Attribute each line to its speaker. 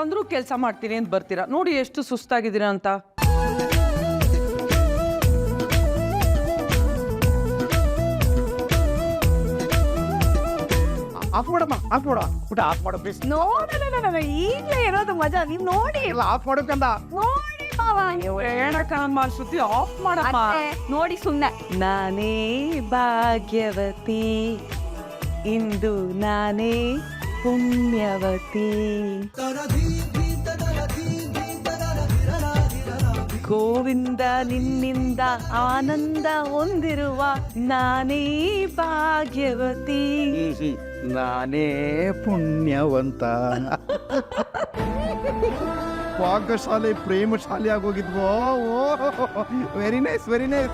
Speaker 1: ಆದರೂ ಕೆಲಸ ಮಾಡ್ತೀನಿ ಅಂತ ಬರ್ತೀರಾ? ನೋಡಿ ಎಷ್ಟು ಸುಸ್ತಾಗಿದ್ದೀರಾ ಅಂತ.
Speaker 2: ಆಫ್ ಮಾಡಮ್ಮ ಆಫ್ ಮಾಡು. ಊಟ ಆಫ್ ಮಾಡು ಪ್ಲೀಸ್
Speaker 3: ನೋಡ ಈಗಲೇ ಇರೋದು ಮಜಾ ನೀವ್ ನೋಡಿ.
Speaker 2: ಇಲ್ಲ ಆಫ್ ಮಾಡೋಕಂದ
Speaker 3: ನೋಡಿ ಮಾವ.
Speaker 1: ಹೇಳಕ್ಕ ಮಾಲ್ ಶ್ರುತಿ ಆಫ್ ಮಾಡಮ್ಮ
Speaker 3: ನೋಡಿ ಸುಮ್ಮನೆ
Speaker 1: ನಾನೇ ಭಾಗ್ಯವತಿ ಇಂದು ನಾನೇ ಪುಣ್ಯವತಿ. ಗೋವಿಂದ ನಿನ್ನಿಂದ ಆನಂದ ಹೊಂದಿರುವ ನಾನೇ ಭಾಗ್ಯವತಿ.
Speaker 2: ನಾನೇ ಪುಣ್ಯವಂತ. ಪಾಕಶಾಲೆ ಪ್ರೇಮ ಶಾಲೆ ಆಗೋಗಿದ್ವೋ ವೆರಿ ನೈಸ್ ವೆರಿ ನೈಸ್